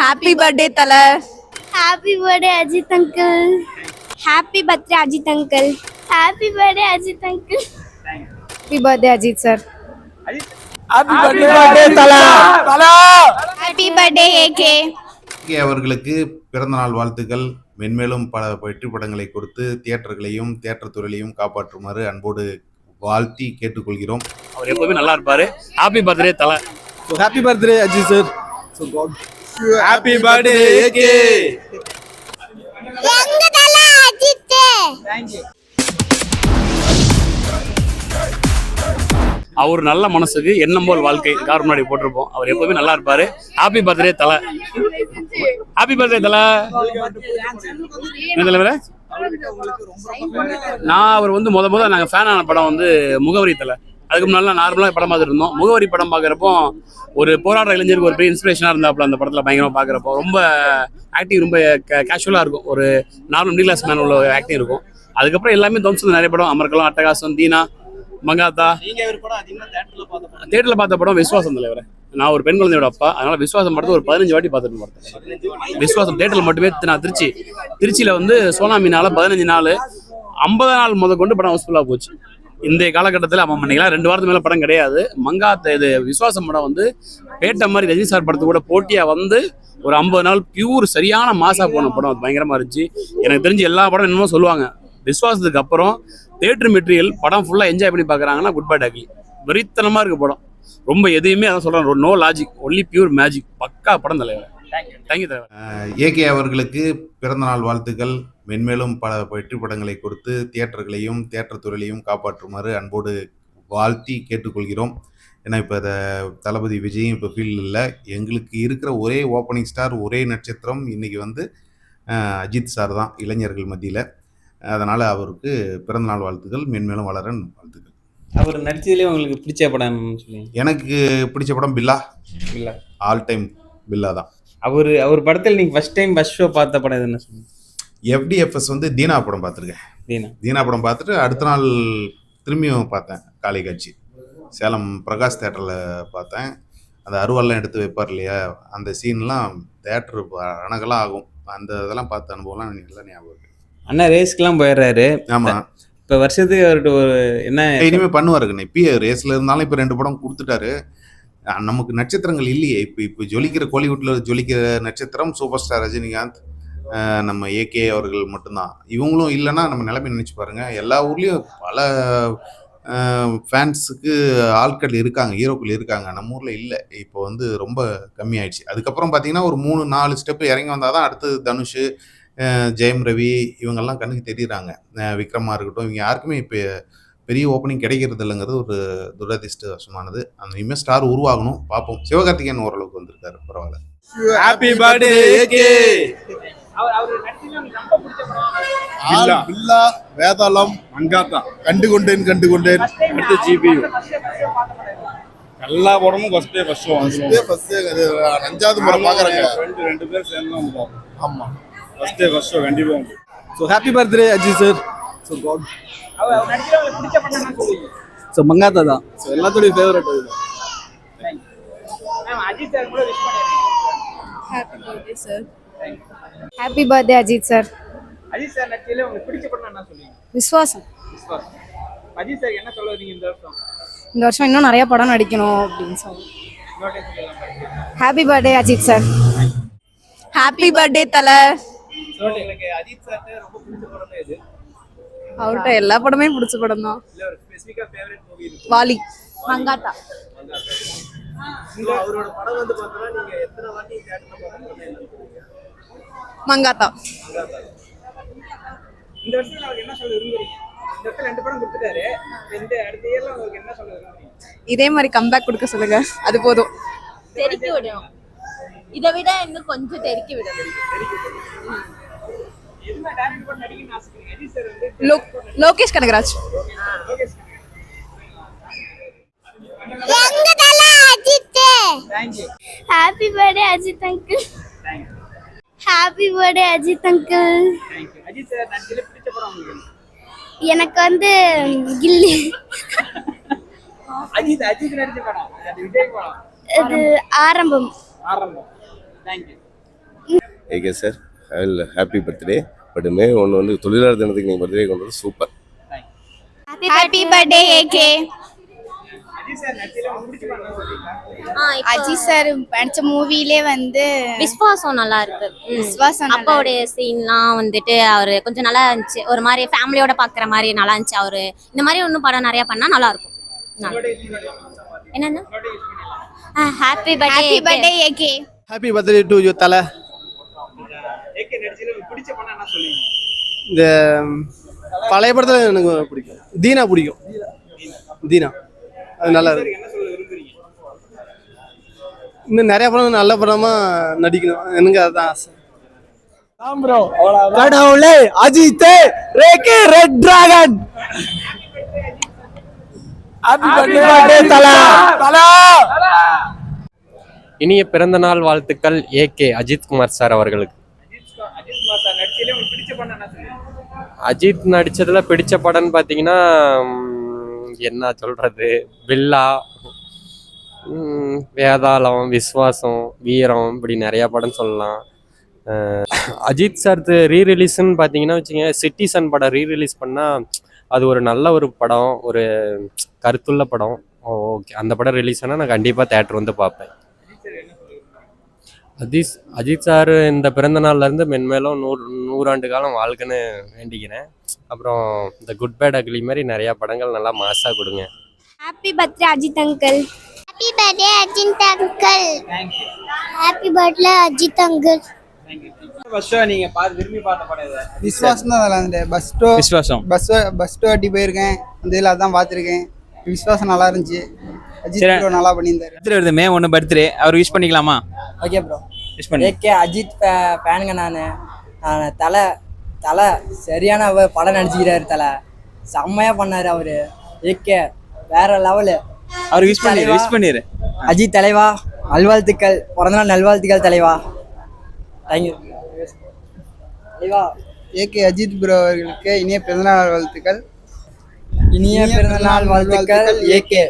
Happy birthday Thala happy birthday Ajith uncle happy birthday Ajith uncle happy birthday Ajith uncle happy birthday Ajith sir happy birthday AK K அவர்களுக்கு பிறந்தநாள் வாழ்த்துக்கள். மென்மேலும் பல வெற்றி படங்களை கொடுத்து தியேட்டர்களையும் தியேட்டர் துறையையும் காப்பாற்றுமாறு அன்போடு வாழ்த்தி கேட்டுக்கொள்கிறோம். அவர் எப்பவுமே நல்லா இருப்பாரு. Happy birthday Thala happy birthday Ajith sir happy birthday AK எங்க தல அஜித் அவர் நல்ல மனசுக்கு எண்ணம் போல் வாழ்க்கை கார் முன்னாடி போட்டிருப்போம். அவர் எப்பவுமே நல்லா இருப்பாரு. Happy birthday Thala. Happy birthday Thala. என்ன தலைவரே நான் அவர் வந்து முத முத நாங்கள் ஃபேன் ஆன படம் வந்து முகவரி தலை. அதுக்கு முன்னாடி நார்மலாக படம் பார்த்துட்டு இருந்தோம். முகவரி படம் பார்க்குறப்போ ஒரு போராட்ட இளைஞருக்கு ஒரு பெரிய இன்ஸ்பிரேஷனாக இருந்தாப்புல அந்த படத்தில் பயங்கரமாக பார்க்குறப்போ. ரொம்ப ஆக்டிங் ரொம்ப கேஷுவலாக இருக்கும். ஒரு நார்மல் மிடில் கிளாஸ் மேன் உள்ள ஆக்டிங் இருக்கும். அதுக்கப்புறம் எல்லாமே தம்சன் நிறைய படம். அமர்கலம் அட்டகாசம் தீனா மங்காத்தா. தேட்டரில் பார்த்த படம்? விஸ்வாசம் தலைவர். நான் ஒரு பெண் குழந்தையோட அப்பா. அதனால விஸ்வாசம் படத்தை ஒரு பதினஞ்சு வாட்டி பார்த்துட்டு படத்தை விஸ்வாசம் தேட்டரில் மட்டுமே நான் திருச்சி. திருச்சியில் வந்து சோனா மீனால பதினஞ்சு நாள். ஐம்பது நாள் முத கொண்டு படம் ஹவுஸ்ஃபுல்லாக போச்சு. இந்த காலகட்டத்தில் அவன் பண்ணிக்கலாம் ரெண்டு வாரத்துக்கு மேலே படம் கிடையாது. மங்காத்த இது விஸ்வாசம் படம் வந்து பேட்ட மாதிரி ரஜினி சார் படத்து கூட போட்டியாக வந்து ஒரு ஐம்பது நாள் பியூர் சரியான மாசா போன படம். அது பயங்கரமாக இருந்துச்சு. எனக்கு தெரிஞ்சு எல்லா படம் என்னமோ சொல்லுவாங்க. விஸ்வாசத்துக்கு அப்புறம் தேட்டர் மெட்டீரியல் படம் ஃபுல்லாக என்ஜாய் பண்ணி பார்க்குறாங்கன்னா குட் பை டாக்கி வெறித்தனமாக இருக்குது படம். ரொம்ப எதையுமே அதான் சொல்கிறேன் no logic only pure magic pakka படம் தலைவர். தேங்க்யூ ஏகே அவர்களுக்கு பிறந்தநாள் வாழ்த்துக்கள். மென்மேலும் பல வெற்றி படங்களை கொடுத்து தியேட்டர்களையும் தியேட்டர் துறையையும் காப்பாற்றுமாறு அன்போடு வாழ்த்தி கேட்டுக்கொள்கிறோம். ஏன்னா இப்போ தளபதி விஜயும் இப்போ ஃபீல்டில் இல்லை. எங்களுக்கு இருக்கிற ஒரே ஓப்பனிங் ஸ்டார் ஒரே நட்சத்திரம் இன்னைக்கு வந்து அஜித் சார் தான் இளைஞர்கள் மத்தியில். அதனால் அவருக்கு பிறந்தநாள் வாழ்த்துக்கள் மென்மேலும் வளர வாழ்த்துக்கள். அவர் நடிச்சதுலேயே உங்களுக்கு பிடிச்ச படம் சொல்லி எனக்கு பிடிச்ச படம் பில்லா. இல்லை ஆல் டைம் பில்லா தான். அவர் அவர் படத்தில் நீங்கள் ஃபர்ஸ்ட் டைம் ஃபர்ஸ்ட் ஷோ பார்த்த படம் எதுன்னு சொல்லுங்க எஃப்டிஎஃப்எஸ் வந்து தீனா படம் பார்த்துருக்கேன். தீனா. தீனா படம் பார்த்துட்டு அடுத்த நாள் திரும்பியும் பார்த்தேன் காலை காட்சி. சேலம் பிரகாஷ் தேட்டரில் பார்த்தேன். அந்த அருவாள்லாம் எடுத்து வைப்பார் இல்லையா? அந்த சீன்லாம் தேட்டர் அணகெல்லாம் ஆகும். அந்த இதெல்லாம் பார்த்த அனுபவம்லாம் நல்லா ஞாபகம் இருக்கு. அண்ணா ரேஸ்க்குலாம் போயிடுறாரு. ஆமாம் இப்போ வருஷத்துக்கு அவர்கிட்ட ஒரு என்ன? இனிமேல் பண்ணுவாருங்கண்ணே இப்போ ரேஸில் இருந்தாலும் இப்போ ரெண்டு படம் கொடுத்துட்டாரு. நமக்கு நட்சத்திரங்கள் இல்லையே. இப்போ இப்போ ஜொலிக்கிற கோலிவுட்டில் ஜொலிக்கிற நட்சத்திரம் சூப்பர் ஸ்டார் ரஜினிகாந்த் நம்ம ஏகே அவர்கள் மட்டும்தான். இவங்களும் இல்லைன்னா நம்ம நிலைமை நினச்சி பாருங்கள் எல்லா ஊர்லேயும் பல ஃபேன்ஸுக்கு ஆட்கள் இருக்காங்க ஹீரோக்கள் இருக்காங்க. நம்ம ஊரில் இல்லை. இப்போ வந்து ரொம்ப கம்மியாயிடுச்சு. அதுக்கப்புறம் பார்த்தீங்கன்னா ஒரு மூணு நாலு ஸ்டெப்பு இறங்கி வந்தால் தான் அடுத்து தனுஷ் ஜெயம் ரவி இவங்கெல்லாம் கண்ணுக்கு தெரியுறாங்க. விக்ரமாக இருக்கட்டும் இவங்க யாருக்குமே இப்போ பெரிய ஓப்பனிங் கிடைக்கிறது இல்லைங்கிறது ஒரு துரதிர்ஷ்டவசமானது. அந்த இனிமேல் ஸ்டார் உருவாகணும். பார்ப்போம். சிவகார்த்திகேயன் ஓரளவுக்கு வந்திருக்காரு. பரவாயில்ல. ஹாப்பி பர்த்டே ஏகே பில்லா வேதாளம் மங்காத்தா. கண்டு கொண்டேன் கண்டு கொண்டேன் அடுத்து ஜிபியு எல்லா படமும் ஃபர்ஸ்ட் டே ஃபர்ஸ்ட் first இது அஞ்சாவது முறை பாக்குறாங்க ரெண்டு ரெண்டு பேர் சேர்ந்து தான் போவோம் ஆமா. ஃபர்ஸ்ட் டே ஃபர்ஸ்ட் கண்டிப்பா. உண்டு so happy birthday Ajith sir so God so Mankatha தான். ஸோ எல்லாத்தோடைய ஃபேவரட் அது. Happy birthday sir happy birthday Ajith sir Ajith sir நடிச்சதுல உங்களுக்கு பிடிச்ச படம் என்ன சொல்லுவீங்க விஸ்வாசம். விஸ்வாசம். அஜித் சார் என்ன சொல்ல வரீங்க இந்த வருஷம்? இந்த வருஷம் இன்னும் நிறைய படம் நடிக்கணும் அப்படின்னு சொல்லி இன்னொரு time சொல்லலாம் happy birthday Ajith sir happy birthday Thala. Ajith sir ரொம்ப பிடிச்ச படம் எது அவர்கிட்ட எல்லா படமே பிடிச்ச படம் தான். இல்ல ஒரு ஸ்பெசிஃபிக்கா ஃபேவரட் மூவி இருக்கு வாலி. மங்காத்தா. இந்த அவரோட படம் வந்து பார்த்தோம்னா நீங்க எத்தனை வாட்டி தேட்டர்ல பார்த்துருக்கீங்க மங்காத்தா. இந்த வருஷத்துல அவருக்கு என்ன சொல்ல விரும்புறீங்க? இந்த வருஷம் ரெண்டு படம் கொடுத்துட்டாரு. இந்த அடுத்த இயர்ல உங்களுக்கு என்ன சொல்ல விரும்புறீங்க? இதே மாதிரி கம்பேக் கொடுக்க சொல்லுங்க. அது போதும். தெறிக்க விடணும். இதை விட இன்னும் கொஞ்சம் தெறிக்க விடணும். Lokesh Kanagaraj. Happy birthday Ajith uncle happy birthday Ajith uncle thank you Ajith sir நடிச்சதுல பிடிச்ச படம் உங்களுக்கு எனக்கு வந்து கில்லி. அஜித் அஜித் நடிச்ச படம். அது விஜய் படம். இது Aarambam. Aarambam. Thank you AK sir happy birthday but May ஒன்று வந்து தொழிலாளர் தினத்துக்கு நீங்கள் பர்த்டே கொண்டு வந்து super happy birthday AK Ajith sir நடிச்ச மூவிலே வந்து விஸ்வாசம் நல்லா இருக்கு. விஸ்வாசம் அப்பாவுடைய சீன்லாம் வந்துட்டு அவரு கொஞ்சம் நல்லா இருந்துச்சு. ஒரு மாதிரி ஃபேமிலியோட பாக்குற மாதிரி நல்லா இருந்துச்சு அவரு. இந்த மாதிரி ஒன்றும் படம் நிறைய பண்ணா நல்லா இருக்கும். என்னன்னா? Happy happy birthday birthday AK happy birthday to you தலை. பிடிச்ச படம் என்ன சொல்லுவீங்க? இந்த பழைய படத்தில் எனக்கு பிடிக்கும். தீனா பிடிக்கும். தீனா. அது நல்லா இருக்கு என்ன சொல்ல விரும்புறீங்க? இன்னும் நிறைய படம் நல்ல படமா நடிக்கணும். எனக்கு அதுதான் ஆசை. கடவுளே Ajith ரேகே red dragon. Happy birthday Thala. Thala. இனிய பிறந்த நாள் வாழ்த்துக்கள் ஏகே அஜித்குமார் சார் அவர்களுக்கு. அஜித் நடிச்சதுல பிடிச்ச படம்னு பார்த்தீங்கன்னா என்ன சொல்றது? பில்லா. வேதாளம் விஸ்வாசம் வீரம் இப்படி நிறைய படம் சொல்லலாம். அஜித் சார் ரீ ரிலீஸ்ன்னு பார்த்தீங்கன்னா வச்சுங்க சிட்டிசன் படம் ரீ ரிலீஸ் பண்ணால் அது ஒரு நல்ல ஒரு படம் ஒரு கருத்துள்ள படம். ஓகே அந்த படம் ரிலீஸ் ஆனால் நான் கண்டிப்பாக தேட்டர் வந்து பார்ப்பேன். அஜித் அஜித் சார் இந்த பிறந்த நாள்ல இருந்து மென்மேலும் நூறு நூறாண்டு காலம் வாழ்க்கைன்னு வேண்டிக்கிறேன். அப்புறம் இந்த குட் பேட் அக்லி மாதிரி நிறைய படங்கள் நல்லா மாசா கொடுங்க. Happy birthday Ajith uncle happy birthday Ajith uncle happy birthday Ajith uncle Viswasam தான் விளாண்டேன் பஸ் டோ விஸ்வாசம். பஸ் பஸ் டோ அடி போயிருக்கேன். அந்த இதில் அதான் பார்த்துருக்கேன் விஸ்வாசம் நல்லா இருந்துச்சு. அஜித் நல்லா பண்ணியிருந்தாரு. மே ஒன்று பர்த்டே அவர் விஷ் பண்ணிக்கலாமா? ஓகே ப்ரோ விஷ் பண்ணி. ஏகே அஜித் ஃபேனுங்க நான். நான் தலை தலை சரியான படம் நடிச்சுக்கிறாரு தலை. செம்மையாக பண்ணார் அவர். ஏகே வேற லெவலு அவர் விஷ் பண்ணிடு விஷ் பண்ணிடு அஜித் தலைவா. நல்வாழ்த்துக்கள். பிறந்தநாள் நல்வாழ்த்துக்கள் தலைவா. தேங்க்யூ தலைவா. ஏகே அஜித் ப்ரோ அவர்களுக்கு இனிய பிறந்தநாள் வாழ்த்துக்கள். இனிய பிறந்தநாள் வாழ்த்துக்கள் ஏகே